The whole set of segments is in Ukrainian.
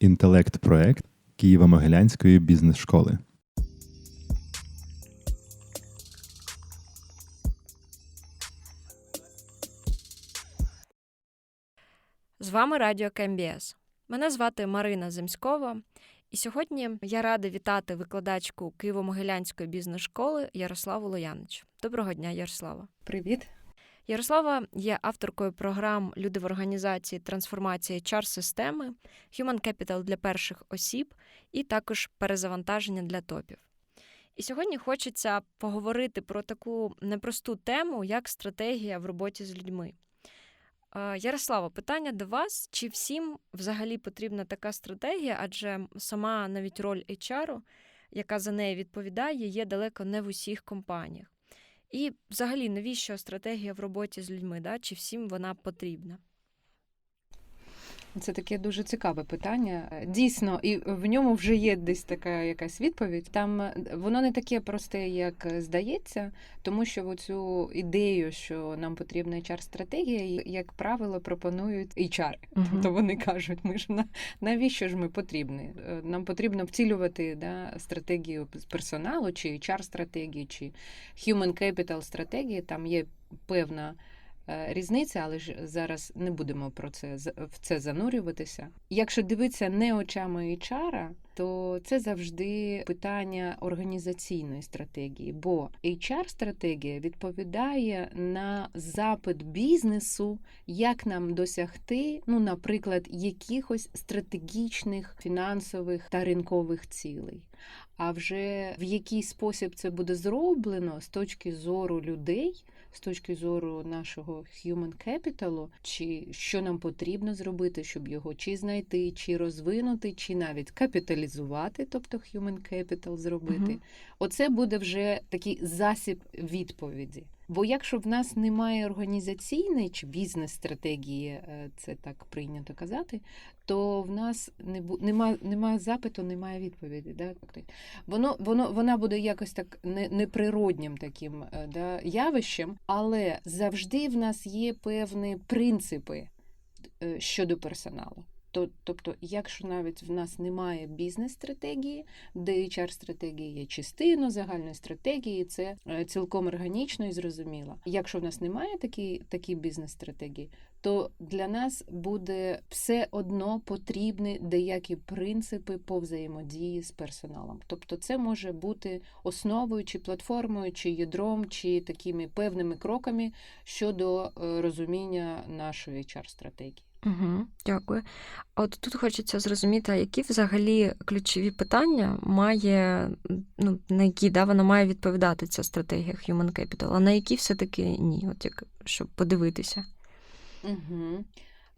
інтелект-проект Києво-Могилянської бізнес-школи. З вами Радіо КМБС. Мене звати Марина Земськова, і сьогодні я рада вітати викладачку Києво-Могилянської бізнес-школи Ярославу Лоянич. Доброго дня, Ярослава. Привіт. Ярослава є авторкою програм Люди в організації трансформації hr системи Human Capital для перших осіб і також перезавантаження для топів. І сьогодні хочеться поговорити про таку непросту тему, як стратегія в роботі з людьми. Ярослава, питання до вас: чи всім взагалі потрібна така стратегія? Адже сама навіть роль HR, яка за неї відповідає, є далеко не в усіх компаніях. І взагалі, навіщо стратегія в роботі з людьми? Да? Чи всім вона потрібна? Це таке дуже цікаве питання. Дійсно, і в ньому вже є десь така якась відповідь. Там е, воно не таке просте, як здається, тому що цю ідею, що нам потрібна HR-стратегія, як правило, пропонують HR. Мгм. Тобто вони кажуть, ми ж на навіщо ж ми потрібні? Е, Нам потрібно втілювати да, стратегію персоналу, чи HR-стратегію, чи Human Capital стратегії. Там є певна. Е, Різниця, але ж зараз не будемо про це в це занурюватися. Якщо дивитися не очами HR, то це завжди питання організаційної стратегії, бо HR-стратегія відповідає на запит бізнесу, як нам досягти, ну, наприклад, якихось стратегічних фінансових та ринкових цілей. А вже в який спосіб це буде зроблено з точки зору людей, з точки зору нашого human capital, чи що нам потрібно зробити, щоб його чи знайти, чи розвинути, чи навіть капіталізувати, тобто human capital зробити. Угу. Оце буде вже такий засіб відповіді. Бо якщо в нас немає організаційної чи бізнес-стратегії, е, це так прийнято казати, то в нас не бу- нема, немає запиту, немає відповіді. Да? Воно, воно, вона буде якось так не, неприроднім таким е, да, явищем, але завжди в нас є певні принципи е, щодо персоналу. То- Тобто, якщо навіть в нас немає бізнес-стратегії, де HR-стратегія є частиною загальної стратегії, це е, цілком органічно і зрозуміло. Якщо в нас немає такі, такі бізнес-стратегії, то для нас буде все одно потрібні деякі принципи по взаємодії з персоналом. Тобто, це може бути основою чи платформою, чи ядром, чи такими певними кроками щодо е, розуміння нашої HR-стратегії. Угу, дякую. От тут хочеться зрозуміти, які взагалі ключові питання має, ну, на які да, вона має відповідати ця стратегія Human Capital, а на які все-таки ні, от як щоб подивитися. Угу.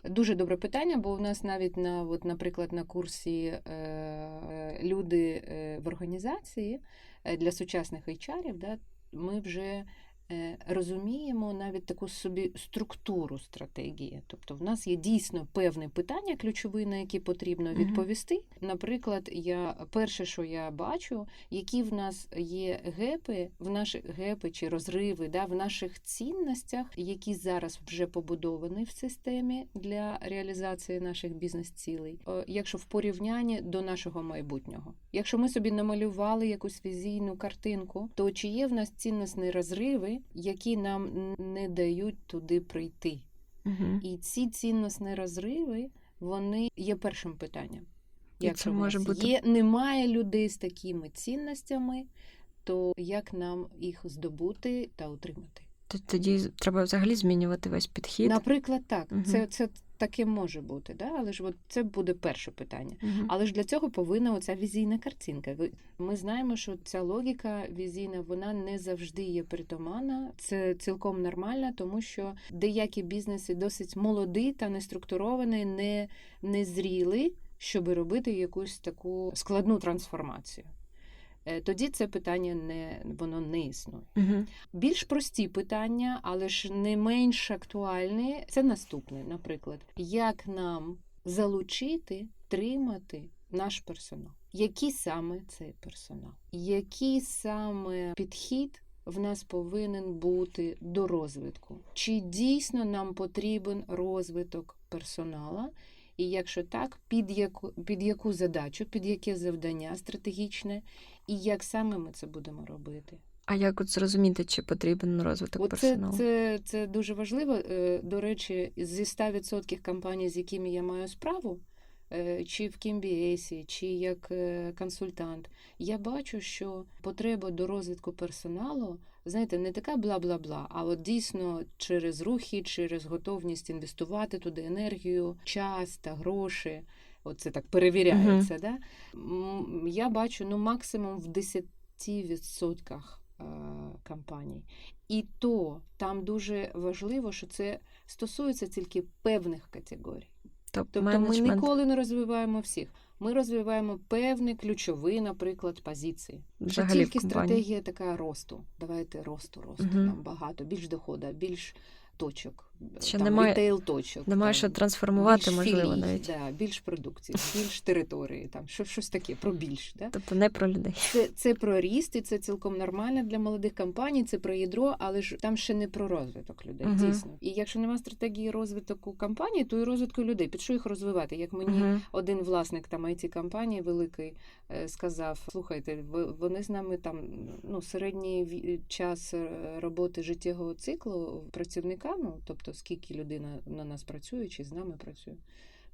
Дуже добре питання, бо у нас навіть на, от, наприклад, на курсі е, люди е, в організації е, для сучасних HR, да, ми вже розуміємо навіть таку собі структуру стратегії. Тобто в нас є дійсно певні питання ключові, на які потрібно відповісти. Наприклад, я перше, що я бачу, які в нас є гепи, в наших гепи чи розриви да, в наших цінностях, які зараз вже побудовані в системі для реалізації наших бізнес-цілей, Е, якщо в порівнянні до нашого майбутнього. Якщо ми собі намалювали якусь візійну картинку, то чи є в нас цінностні розриви, які нам не дають туди прийти? Угу. І ці цінностні розриви вони є першим питанням. Як це може бути- є, немає людей з такими цінностями, то як нам їх здобути та отримати? Тоді треба взагалі змінювати весь підхід. Наприклад, так, Угу. це, це таке може бути, да? але ж от це буде перше питання. Мгм. Але ж для цього повинна оця візійна картинка. Ми знаємо, що ця логіка візійна вона не завжди є притаманна. Це цілком нормально, тому що деякі бізнеси досить молоді та не структуровані, не, не зріли, щоб робити якусь таку складну трансформацію. Е, Тоді це питання не воно не існує. Мгм. Більш прості питання, але ж не менш актуальні. Це наступне, наприклад, як нам залучити, тримати наш персонал? Який саме цей персонал? Який саме підхід в нас повинен бути до розвитку? Чи дійсно нам потрібен розвиток персонала? І якщо так, під яку, під яку задачу, під яке завдання стратегічне, і як саме ми це будемо робити? А як от зрозуміти, чи потрібен розвиток Оце, персоналу? це, це дуже важливо. Е, До речі, зі 100% компаній, з якими я маю справу, чи в Кімбіесі, чи як е, консультант, я бачу, що потреба до розвитку персоналу, знаєте, не така бла-бла-бла, а от дійсно через рухи, через готовність інвестувати туди енергію, час та гроші. Оце так перевіряється. Да? Я бачу ну, максимум в 10% е, компаній. І то там дуже важливо, що це стосується тільки певних категорій. Тобто ми ніколи не розвиваємо всіх. Ми розвиваємо певні ключові, наприклад, позиції. Взагалі в тільки стратегія така росту. Давайте росту, росту. угу. Нам багато, більш доходу, більш точок. Ще там, немає- рітейл точок. Немає що трансформувати, більш можливо, філій, навіть. Да, більш продукції, більш території, там, що, щось таке, про більш. Да? Тобто не про людей. Це, це про ріст, і це цілком нормально для молодих компаній, це про ядро, але ж там ще не про розвиток людей, Мгм. дійсно. І якщо немає стратегії розвитку компаній, то і розвитку людей. Під що їх розвивати? Як мені Мгм. один власник там it компанії великий е, сказав: слухайте, вони з нами там ну середній час е, роботи життєвого циклу працівника, ну тобто скільки людина на нас працює чи з нами працює.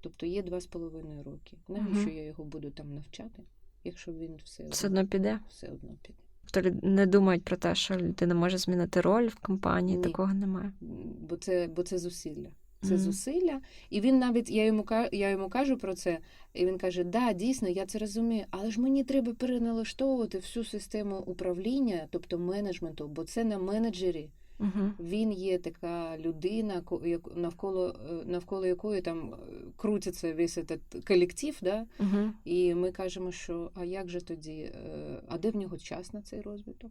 Тобто є два з половиною роки. Навіщо Мгм. я його буду там навчати, якщо він все, Все одно піде. все одно піде. Тобто не думають про те, що людина може змінити роль в компанії, Ні. такого немає. бо це, бо це зусилля. Це Мгм. зусилля, і він навіть я йому я йому кажу про це, і він каже: Да, дійсно, я це розумію, але ж мені треба переналаштовувати всю систему управління, тобто менеджменту, бо це на менеджері. Угу. Він є така людина, навколо е, навколо якої там е, крутиться весь этот колектив, да? Угу. І ми кажемо, що а як же тоді, е, а де в нього час на цей розвиток?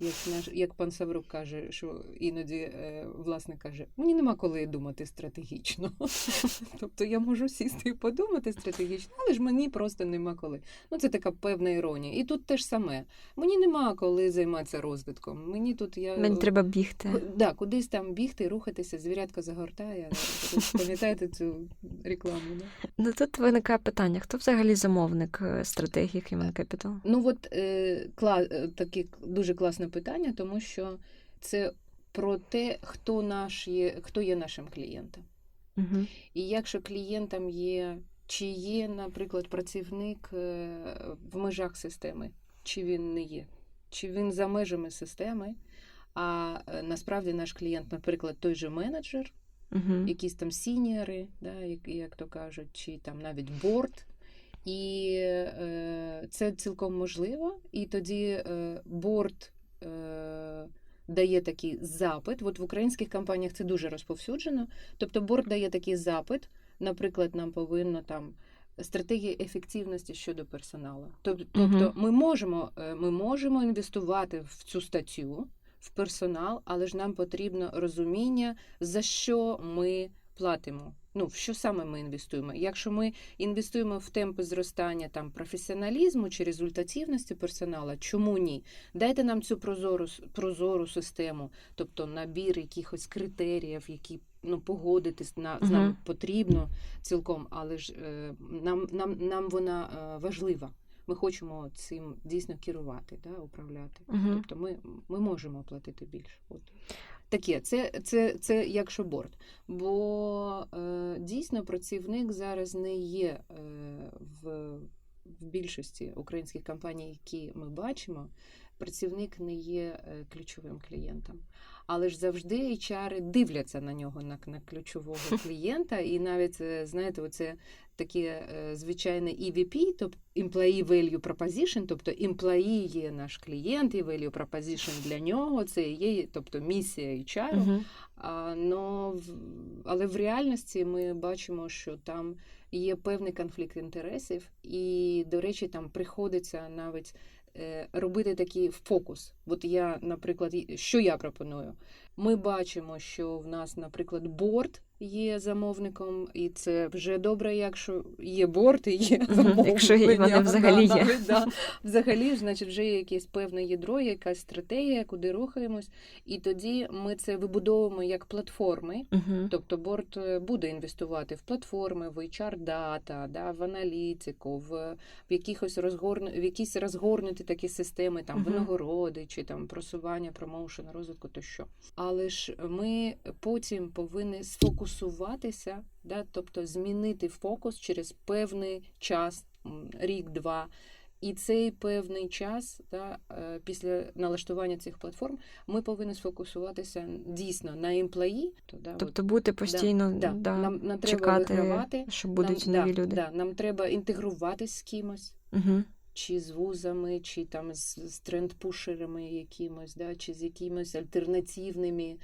Як, наш, як пан Саврук каже, що іноді е, власник каже, мені нема коли думати стратегічно. тобто я можу сісти і подумати стратегічно, але ж мені просто нема коли. Ну це така певна іронія. І тут теж саме. Мені нема коли займатися розвитком. Мені тут я Мені треба бігти. Да, кудись там бігти, рухатися, звірятка загортає. Пам'ятаєте цю рекламу? Да? Ну тут виникає питання: хто взагалі замовник е, стратегії Human Capital? Ну от е, кла, е, таке к- дуже класне питання, тому що це про те, хто наш є, хто є нашим клієнтом. Угу. І якщо клієнтом є, чи є, наприклад, працівник е, в межах системи, чи він не є, чи він за межами системи. А е, насправді наш клієнт, наприклад, той же менеджер, Угу. якісь там сіньори, да, як, як то кажуть, чи там навіть борт. І е, це цілком можливо. І тоді е, борт дає такий запит. От в українських компаніях це дуже розповсюджено. Тобто борт дає такий запит. Наприклад, нам повинно там стратегія ефективності щодо персоналу. Тоб- Тобто, Мгм. ми можемо, е, ми можемо інвестувати в цю статтю, в персонал, але ж нам потрібно розуміння, за що ми платимо. Ну, в що саме ми інвестуємо? Якщо ми інвестуємо в темпи зростання там професіоналізму чи результативності персонала, чому ні? Дайте нам цю прозору прозору систему, тобто набір якихось критеріїв, які ну погодитись на з нами потрібно цілком, але ж е, нам, нам, нам вона е, важлива. Ми хочемо цим дійсно керувати, да, управляти. Угу. Тобто ми, ми можемо платити більше. От. Таке, це, це, це як борт. Бо е, дійсно працівник зараз не є е, в, в більшості українських компаній, які ми бачимо, працівник не є е, ключовим клієнтом. Але ж завжди HR дивляться на нього, на, на ключового клієнта, і навіть, е, знаєте, оце таке звичайне EVP, тобто Employee Value Proposition, тобто employee є наш клієнт, і Value Proposition для нього, це є тобто місія HR. А, но, але в реальності ми бачимо, що там є певний конфлікт інтересів, і, до речі, там приходиться навіть робити такий фокус. От я, наприклад, що я пропоную? Ми бачимо, що в нас, наприклад, борт є замовником, і це вже добре, якщо є борт і є замовлення. якщо вони взагалі Да, є. навіть, да. Взагалі, значить, вже є якесь певне ядро, якась стратегія, куди рухаємось. І тоді ми це вибудовуємо як платформи. Угу. Тобто борт е, буде інвестувати в платформи, в HR-дата, да, в аналітику, в, в, якихось розгорну, в якісь розгорнуті такі системи, там, Мгм. винагороди чи там, просування, промоушен, розвитку тощо. Але ж ми потім повинні сфокусуватися, да, тобто змінити фокус через певний час, рік-два. І цей певний час, да, е, після налаштування цих платформ, ми повинні сфокусуватися дійсно на імплеї. То, да, от, Тобто бути постійно да, да, нам, нам треба вигравати, що будуть нам, нові да, люди. Да, нам треба інтегруватись з кимось, Угу. чи з вузами, чи там з, з тренд-пушерами якимось, да, чи з якимось альтернативними,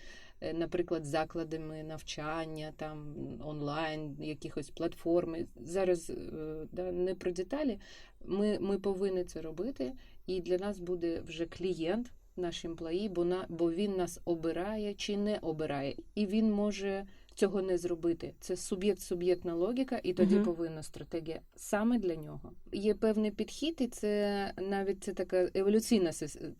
наприклад, закладами навчання, там онлайн, якихось платформи. Зараз е, да, не про деталі. Ми, ми повинні це робити, і для нас буде вже клієнт. Наш імплеї, бо на бо він нас обирає чи не обирає, і він може цього не зробити. Це суб'єкт-суб'єктна логіка, і тоді угу. повинна стратегія саме для нього. Є певний підхід, і це навіть це така еволюційна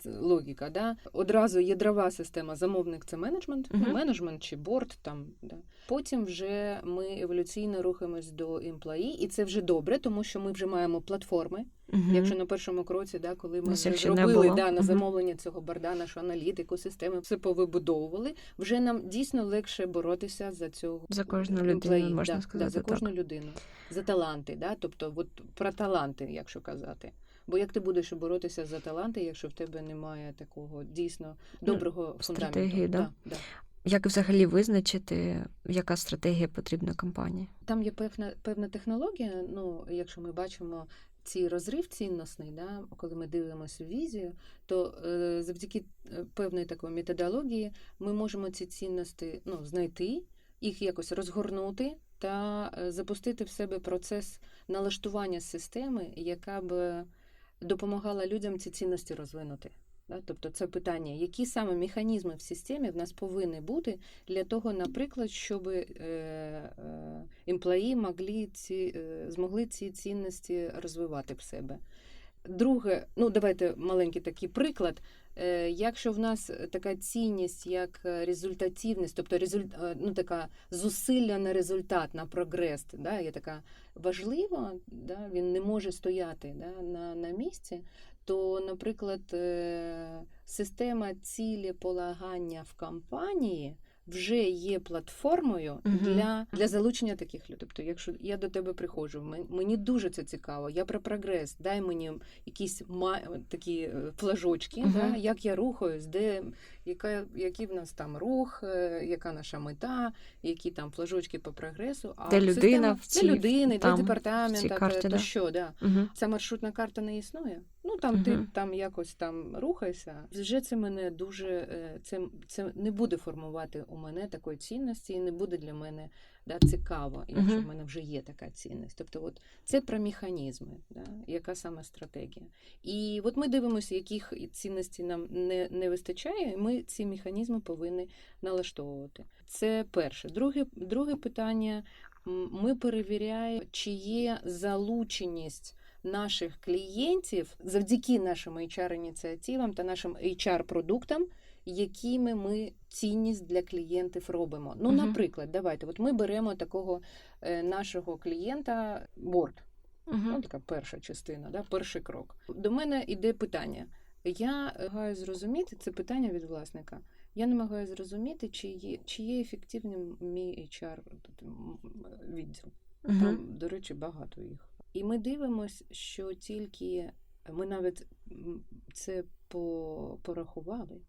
логіка. Да? Одразу є дрова система замовник це менеджмент, угу. Менеджмент чи борт там. Да. Потім вже ми еволюційно рухаємось до імплеї, і це вже добре, тому що ми вже маємо платформи. Угу. Якщо на першому кроці, да, коли ми вже зробили да, на Мгм. замовлення цього борда, нашу аналітику, системи, все повибудовували, вже нам дійсно легше боротися за цього За кожну людину, можна да, сказати, да, за так. кожну людину, за таланти, да, тобто от про таланти, якщо казати. Бо як ти будеш боротися за таланти, якщо в тебе немає такого дійсно доброго фундаменту? Ну, стратегії, да. да. Як взагалі визначити, яка стратегія потрібна компанії? Там є певна певна технологія. Ну, якщо ми бачимо ці розрив цінностний, да, коли ми дивимося візію, то е, завдяки е, певної такої методології ми можемо ці цінності ну, знайти, їх якось розгорнути та е, запустити в себе процес налаштування системи, яка б допомагала людям ці цінності розвинути. Тобто це питання, які саме механізми в системі в нас повинні бути для того, наприклад, щоб е, е, імплеї могли ці, е, змогли ці цінності розвивати в себе. Друге, ну давайте маленький такий приклад. Е, Якщо в нас така цінність, як результативність, тобто результ, е, ну, така зусилля на результат, на прогрес, да, є така важлива, да, він не може стояти да, на, на місці, то, наприклад, система система цілеполагання в компанії вже є платформою для, для залучення таких людей. Тобто, якщо я до тебе приходжу, мені дуже це цікаво, я про прогрес, дай мені якісь ма- такі е, флажочки, да, як я рухаюсь, де яка, який в нас там рух, е, яка наша мета, які там флажочки по прогресу. А Де людина в цій- де людини, там, де департамента, департамент, та- карті, то да. що, да. Угу. Ця маршрутна карта не існує. Ну там ти там якось там рухайся. Вже це мене дуже це, це не буде формувати у мене такої цінності, і не буде для мене да, цікаво, якщо в мене вже є така цінність. Тобто, от це про механізми, да, яка саме стратегія. І от ми дивимося, яких цінностей нам не, не вистачає, і ми ці механізми повинні налаштовувати. Це перше. Друге, друге питання. Ми перевіряємо, чи є залученість наших клієнтів завдяки нашим HR-ініціативам та нашим HR-продуктам, якими ми цінність для клієнтів робимо. Ну, наприклад, давайте, от ми беремо такого е, нашого клієнта борт. Ну, Угу. така перша частина, да, перший крок. До мене йде питання. Я намагаюся зрозуміти це питання від власника. Я намагаюся зрозуміти, чи є, чи є ефективним мій HR відділ. Угу. Там, до речі, багато їх. І ми дивимося, що тільки ми навіть це порахували,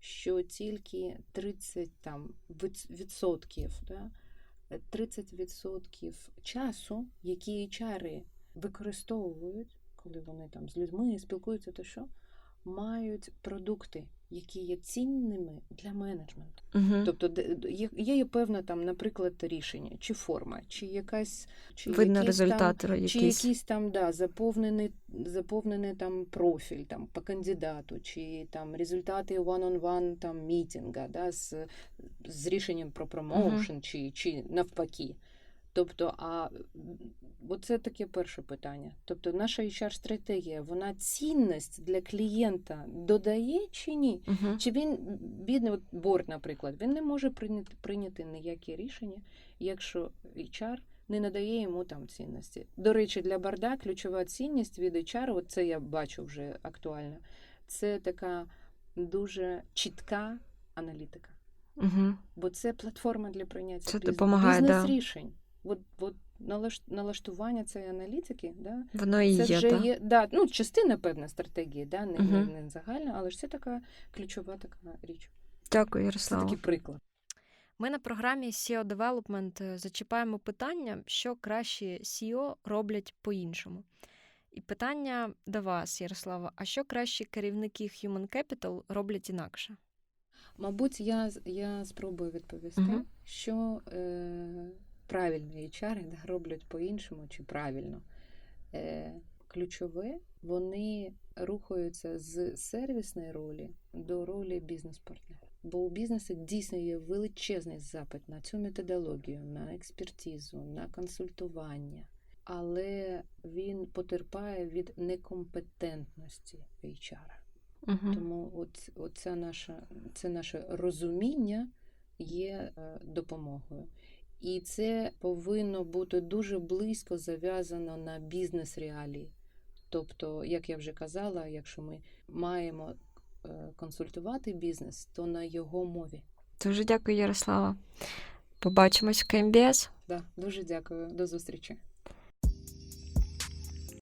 що тільки 30 там, від- відсотків, да, 30 відсотків часу, які HR використовують, коли вони там з людьми спілкуються, то що, мають продукти, які є цінними для менеджменту. Угу. Тобто є, є певне там, наприклад, рішення, чи форма, чи якась чи Видно якийсь результат там, чи якийсь. якийсь там да, заповнений, заповнений там профіль там, по кандидату, чи там результати one-on-one там, мітінга да, з, з рішенням про промоушен, чи, чи навпаки. Тобто, а це таке перше питання. Тобто, наша HR-стратегія, вона цінність для клієнта додає чи ні? Угу. Чи він бідний от борт, наприклад, він не може прийняти, прийняти ніякі рішення, якщо HR не надає йому там цінності. До речі, для борда ключова цінність від HR, от це я бачу вже актуально, це така дуже чітка аналітика. Угу. Бо це платформа для прийняття Це допомагає, да. бізнес-рішень. От, от налаштування цієї аналітики, да, Воно і це є, вже так? є да, ну, частина певна стратегії, да, не, не, не загальна, але ж це така ключова така річ. Дякую, Це Ярослава. такий приклад. Ми на програмі SEO Development е, зачіпаємо питання, що кращі SEO роблять по-іншому. І питання до вас, Ярослава: а що кращі керівники Human Capital роблять інакше? Мабуть, я, я спробую відповісти, Мгм. що е, правильні HR роблять по-іншому чи правильно. Е, ключове, вони рухаються з сервісної ролі до ролі бізнес-партнера. Бо у бізнесу дійсно є величезний запит на цю методологію, на експертизу, на консультування, але він потерпає від некомпетентності HR. Угу. Тому от, оце наше, це наше розуміння є е, допомогою. І це повинно бути дуже близько зав'язано на бізнес-реалії. Тобто, як я вже казала, якщо ми маємо е, консультувати бізнес, то на його мові. Дуже дякую, Ярослава. Побачимось в КМБС. Да, дуже дякую, до зустрічі.